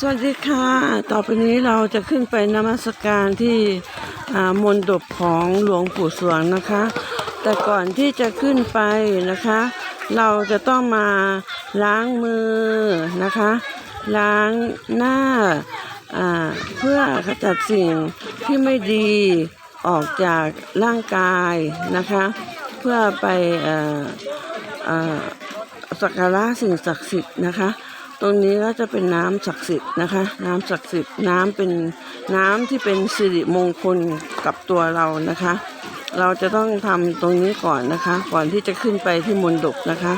สวัสดีค่ะ ต่อไปนี้เราจะขึ้นไปนมัสการที่มณฑปของหลวงปู่สวงนะคะ แต่ก่อนที่จะขึ้นไปนะคะ เราจะต้องมาล้างมือนะคะ ล้างหน้าเพื่อขจัดสิ่งที่ไม่ดีออกจากร่างกายนะคะ เพื่อไปออสักการะสิ่งศักดิ์สิทธิ์นะคะ ตรงนี้ก็จะเป็นน้ำศักดิ์สิทธิ์นะคะ น้ำศักดิ์สิทธิ์น้ำเป็นน้ำที่เป็นสิริมงคลกับตัวเรานะคะ เราจะต้องทำตรงนี้ก่อนนะคะ ก่อนที่จะขึ้นไปที่มณฑปนะคะ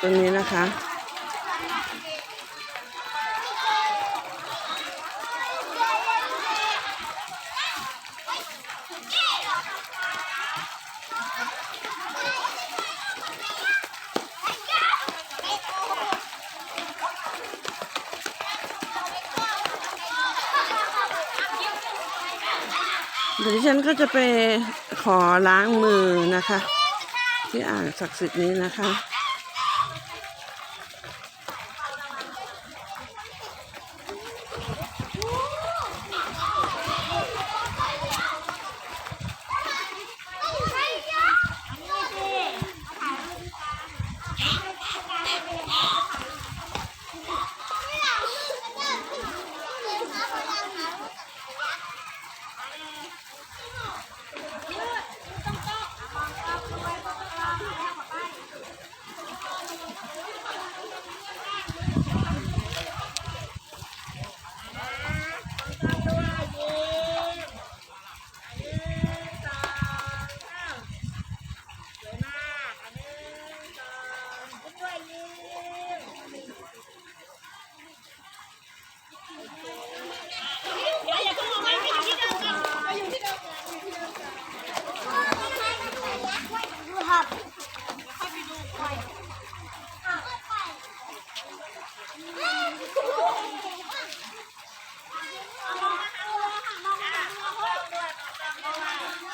ตรงนี้นะคะ ฉันก็จะไปขอล้างมือนะคะ ที่อ่างศักดิ์สิทธิ์นี้นะคะ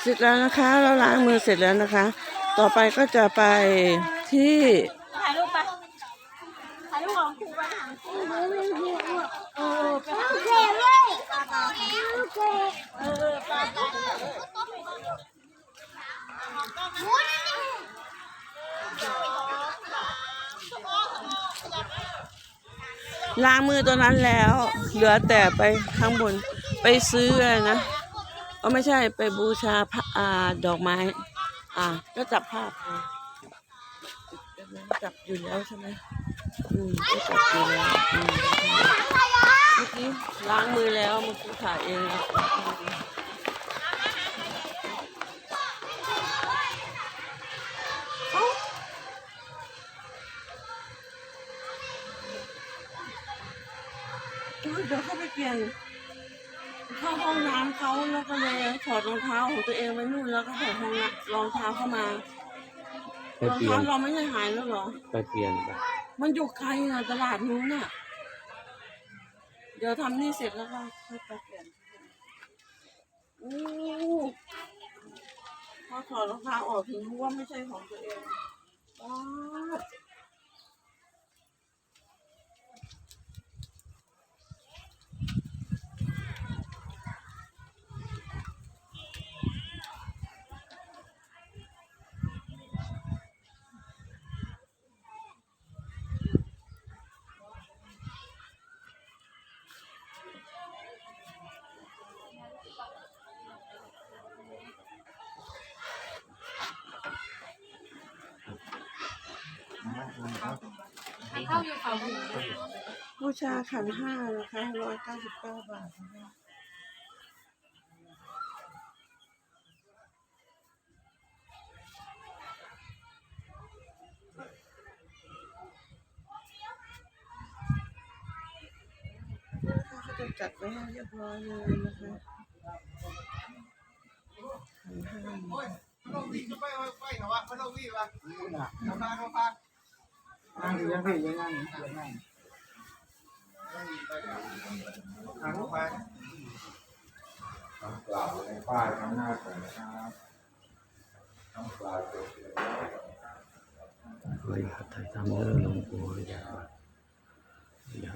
เส ร็จแล้วนะคะเราล้างมือเสร็จแล้วนะคะ ต่อไปก็จะไปที่ถ่ายรูปไปถ่ายรูปของครูไปหาครูเออไปหาครูเออไปล้างมือตัวนั้นแล้ว เหลือแต่ไปข้างบนไปซื้อนะ ก็ไม่ใช่ไปบูชาพระอาดอกไม้ อ่า ก็จับภาพเอาจับอยู่แล้วใช่ไหมอืมก็จับอยู่แล้วอืมเมื่อกี้ล้างมือแล้วเมื่อกี้ถ่ายเองแล้วเดี๋ยวเข้าไปเปลี่ยนาห้องน้ำเขาแล้วก็เลยถอดรองเท้าของตัวเองไว้นู่นแล้วก็ใส่ห้องน้ำรองเท้าเข้ามาไปรองเปลี่ยเท้านเราไม่ได้หายแล้วเหรอ ไปเปลี่ยนไปมันอยู่ไกลน่ะตลาดนู้นน่ะ เดี๋ยวทำนี่เสร็จแล้วก็ค่อยไปเปลี่ยนอู้พอถอดรองเท้าออกถึงรู้ว่าไม่ใช่ของตัวเองว้าว เข้าอยู่เขาบูชาขันห้านะคะร้อยเก้าสิบเก้าบาทนะคะเขาจะจัดไว้ให้เรียบร้อยเลยนะคะขันห้า ไม่ต้องวิ่งไปไปเหรอวะไม่ต้องวิ่งวะเขาพาเขาพานั่ งอยู่ยังพี่ยังนั่งยังนั่งทางเขาพาน้ำเปล่าในป้ายข้างหน้าก่อนนะครับน้ำเปล่าเจ็ดสิบออยหัดไทยทำเรื่องลงปู่อยากอยา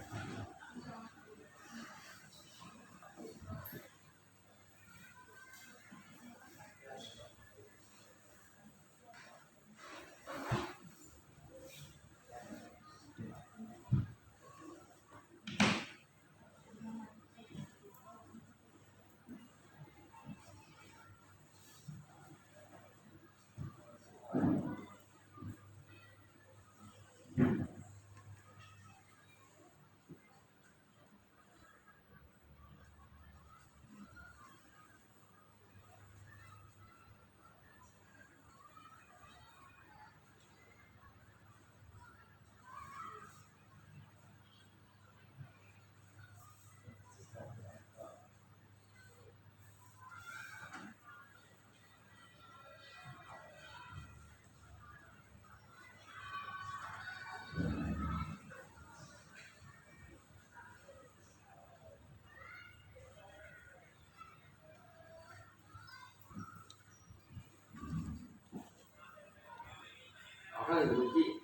เอา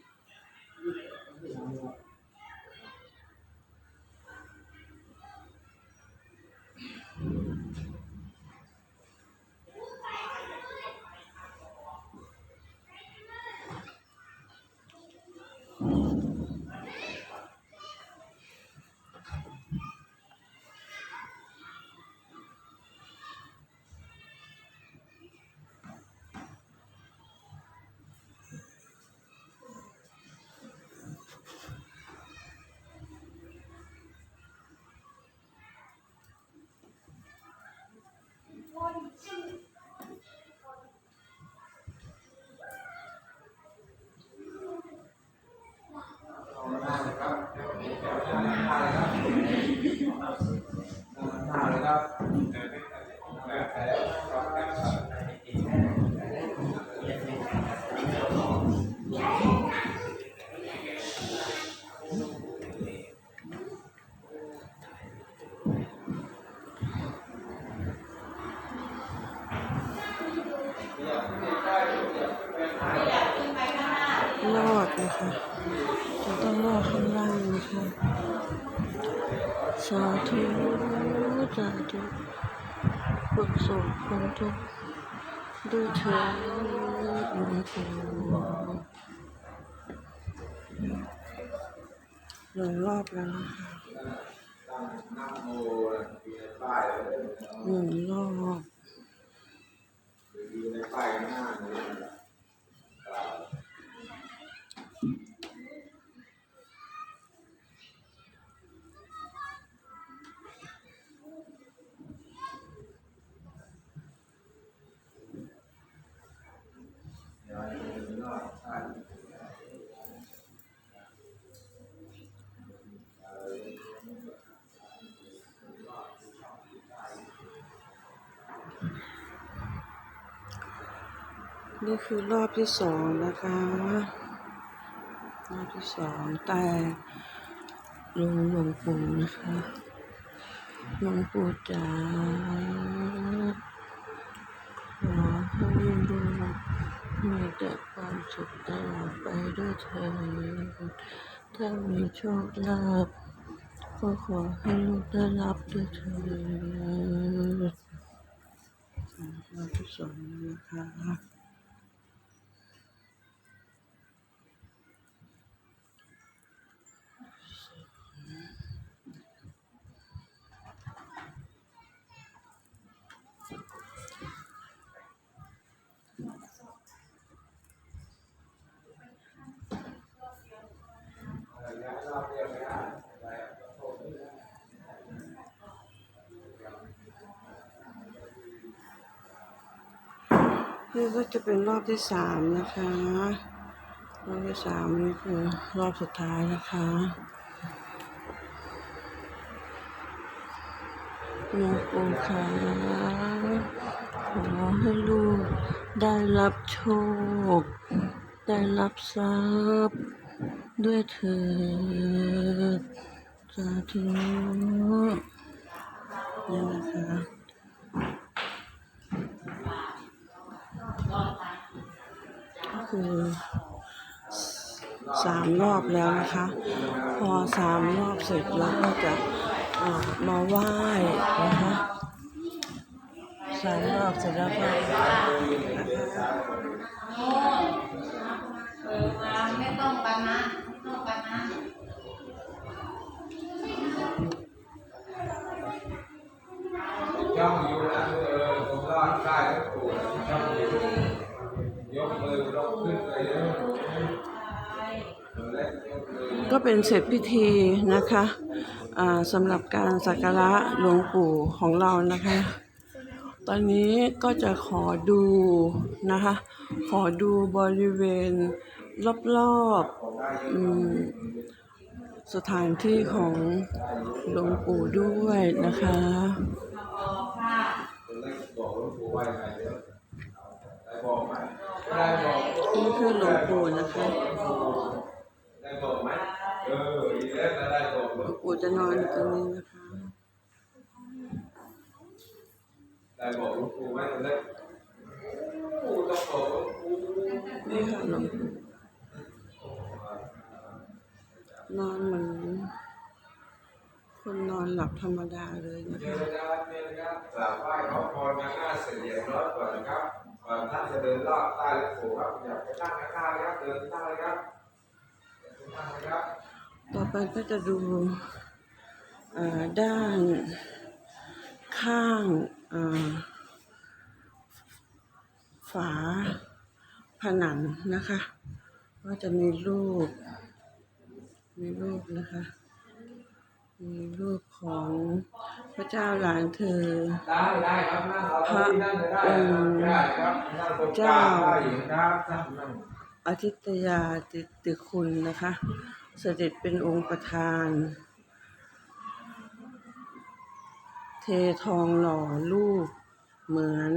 หนึ่งรอบแล้วนะคะนั่งโมอยู่ในป้ายเลยหนึ่งรอบ นี่คือรอบที่สองนะคะ รอบที่สองใต้หลงหลวงปู่นะคะหลวงปู่จ๋าขอให้ลูมีแต่ความสุขตลอดไปด้วยเถิดถ้ามีโชคลาภก็ขอให้ลูกได้รับด้วยเถิดรอบที่สองนะคะ นี่ก็จะเป็นรอบที่สามนะคะ รอบที่สามนี่คือรอบสุดท้ายนะคะหลวงปู่ค่ะขอให้ลูกได้รับโชค ได้รับทรัพย์ ด้วยเถิดสาธุนี่นะคะ คือสามรอบแล้วนะคะ พอสามรอบเสร็จเราก็จะมาไหว้นะคะสามรอบเสร็จแล้วก็ไม่ต้องกันะไม่ต้องกันะย่อง เป็นเสร็จพิธีนะคะสำหรับการสักการะหลวงปู่ของเรานะคะ ตอนนี้ก็จะขอดูนะคะ ขอดูบริเวณรอบๆอืมสถานที่ของหลวงปู่ด้วยนะคะนี่คือหลวงปู่นะคะ ได้บอกไหมเออดีแล้วถ้าได้บอกหลวงปู่จะนอนอยู่ตรงนี้นะคะได้บอกหลวงปู่ไหมตอนแรกปู่ต้องบอกหลวงปู่นี่ค่ะหลวงปู่นอนเหมือนคนนอนหลับธรรมดาเลยนะเดี๋ยคะวนะครับเดี๋ยวนะครับกราบไหว้ขอพรมาหน้าเสลียงร้อยก่อนนะครับก่อนท่านจะเดินลอดใต้หลวงปู่ครับอยากไปนั่งข้างๆเลยครับเดินข้างเลยครับเดินข้างเลยครับ ต่อไปก็จะดูด้านข้างฝาผนังนะคะ ก็จะมีรูป มีรูปนะคะ มีรูปของพระเจ้าหลานเธอ พระเลยได้องค์เจ้าอยู่ครับนั่งนั่งอาทิตยาติติคุณนะคะ เสด็จเป็นองค์ประธาน เททองหล่อรูปเหมือน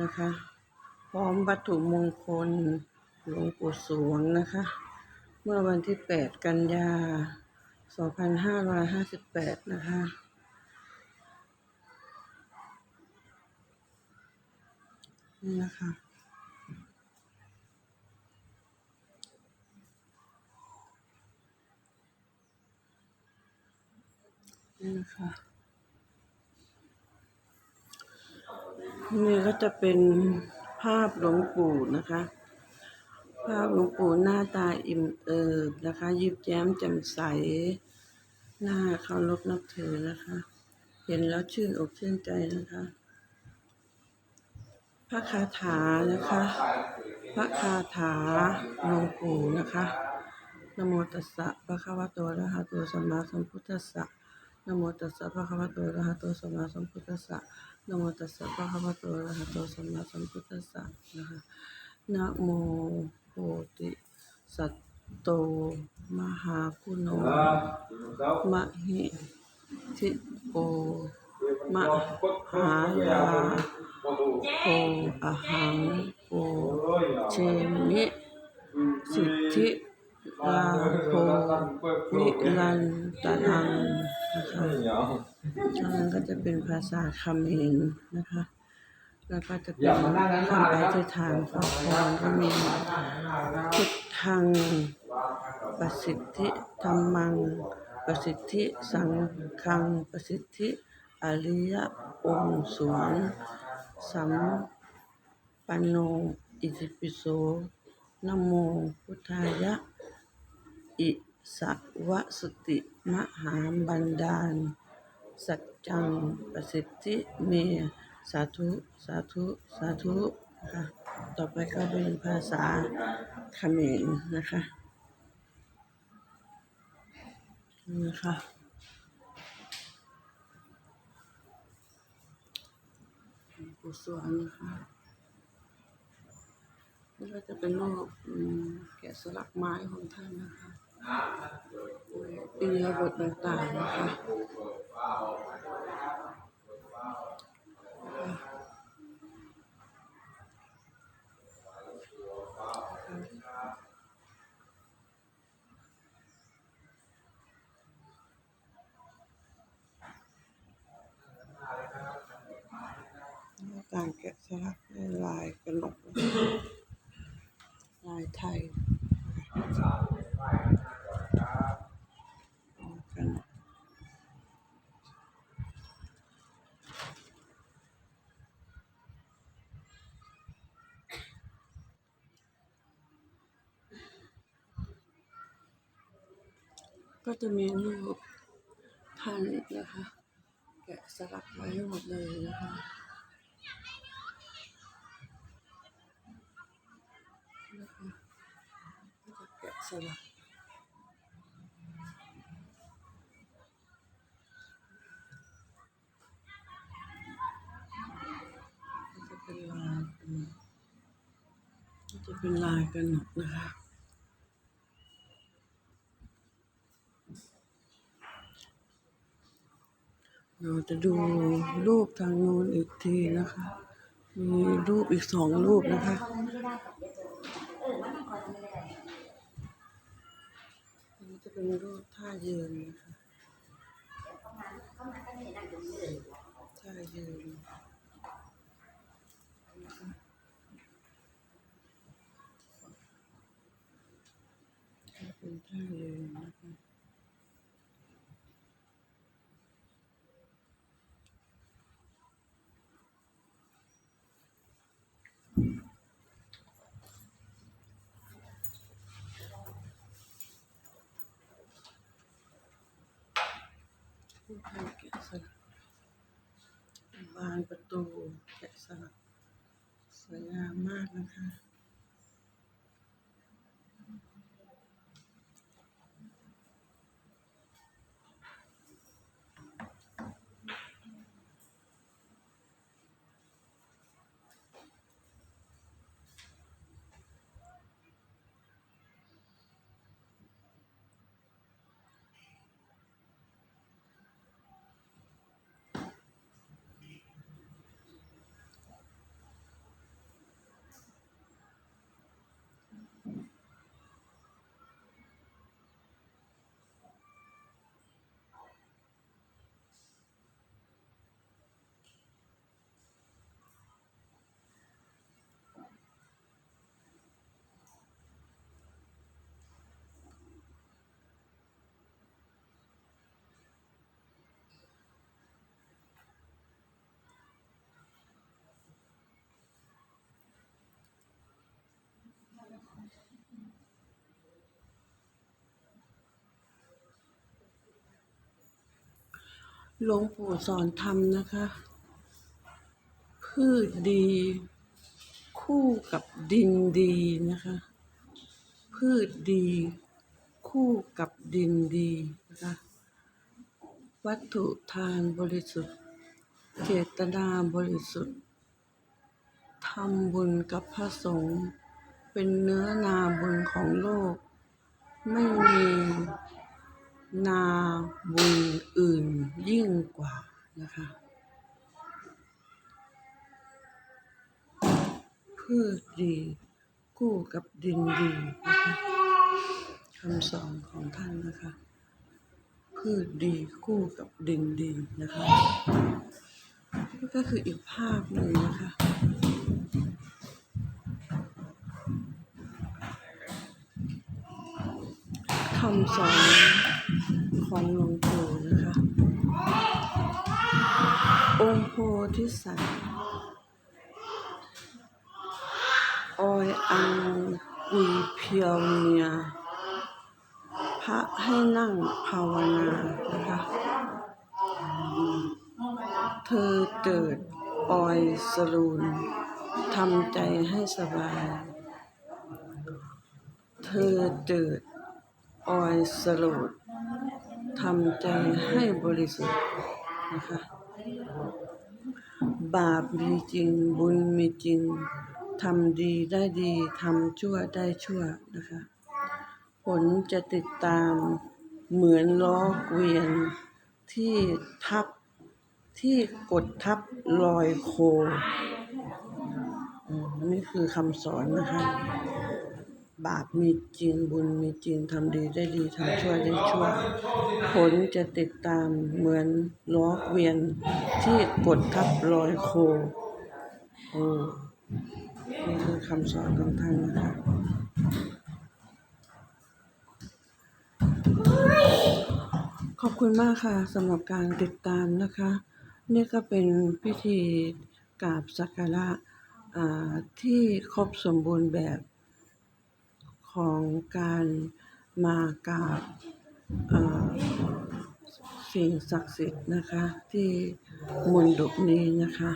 นะคะ พร้อมวัตถุมงคลหลวงปู่สวงนะคะ เมื่อวันที่ 8 กันยา 2558 นะคะนี่นะคะ นี่นะคะนี่ก็จะเป็นภาพหลวงปู่นะคะ ภาพหลวงปู่หน้าตาอิ่มเอิบนะคะ ยิ้มแย้มแจ่มใส หน้าเคารพนับถือนะคะ เห็นแล้วชื่นอกชื่นใจนะคะ พระคาถานะคะ พระคาถาหลวงปู่นะคะนโมตัสสะภะคะวะโตอะระหะโตสัมมาสัมพุทธัสสะ นโมตัสสะภะคะวะโตอะระหะโตสัมมาสัมพุทธัสสะนโมตัสสะภะคะวะโตอะระหะโตสัมมาสัมพุทธัสสะนะคะนะโมโพธิสัตโตมหาคุโนมหิทิโกมหายาโพอหังโพเชมิสิทธิ ลาโพนิรันตรังนะคะช่วงนั้นก็จะเป็นภาษาคำเขมรนะคะ แล้วก็จะเป็นคำอธิษฐานขอพรก็มีพุทธังประสิทธิธรรมัง ประสิทธิสังฆัง ประสิทธิอริยองค์สวงสัมปันโนอิติปิโสนโมพุทธายะ อิสวสติมหาบันดาล สัจจังประสิทธิเม สาธุ สาธุ สาธุค่ะต่อไปก็เป็นภาษาเขมรนะคะนะคะหลวงปู่สวงนะคะนี่ก็จะเป็นรูปแกะสลักไม้ของท่านนะคะ อิริยาบถต่างๆนะคะการแกะสลักลายกระหนกนะคะลายไทย กราบไหว้พระท่านก่อนนะครับ กันก็ จะมีรูปท่านนะคะ แกะสลักไว้หมดเลยนะคะนะคะก็จะแกะสลักจะเป็นลายกันก็จะเป็นลายกันหมดนะคะ เราจะดูรูปทางโน้นอีกทีนะคะ มีรูปอีกสองรูปนะคะ นี่จะเป็นรูปท่ายืนนะคะท่ายืนนะคะเป็นท่ายืนนะคะ ผู้พันแกะสลักบานประตูแกะสลักสวยงามมากนะคะ หลวงปู่สอนธรรมนะคะ พืชดี คู่กับดินดีนะคะ พืชดี คู่กับดินดีนะคะ วัตถุทานบริสุทธิ์ เจตนาบริสุทธิ์ทำบุญกับพระสงฆ์เป็นเนื้อนาบุญของโลก ไม่มี นาบุญอื่นยิ่งกว่านะคะ พืชดีคู่กับดินดีนะคะคำสอนของท่านนะคะ พืชดีคู่กับดินดีนะคะนี่ก็คืออีกภาพหนึ่งนะคะคำสอน ของหลวงปู่นะคะ องค์โพธิสัตว์ออยอังกุยเพียวเนียพระให้นั่งภาวนานะคะ เธอเกิดออยสรูนทำใจให้สบาย เธอเกิดออยสรูด ทำใจให้บริสุทธิ์นะคะ บาปมีจริงบุญมีจริงทำดีได้ดีทำชั่วได้ชั่วนะคะ ผลจะติดตามเหมือนล้อเกวียนที่ทับที่กดทับลอยโคอืมนี่คือคำสอนนะคะ บาปมีจริงบุญมีจริงทำดีได้ดีทำชั่วได้ชั่ว ผลจะติดตามเหมือนล้อเวียนที่กดทับรอยโคโอ้นี่คือคำสอนของท่านนะคะขอบคุณมากค่ะสำหรับการติดตามนะคะ นี่ก็เป็นพิธีกราบสักการะที่ครบสมบูรณ์แบบ ของการมากราบสิ่งศักดิ์สิทธิ์นะคะ ที่มณฑปนี้นะคะ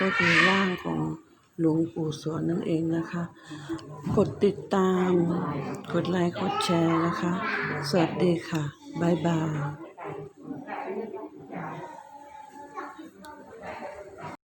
ก็คือร่างของหลวงปู่สวนนั่นเองนะคะ กดติดตาม กดไลค์ กดแชร์นะคะ สวัสดีค่ะ บ๊ายบาย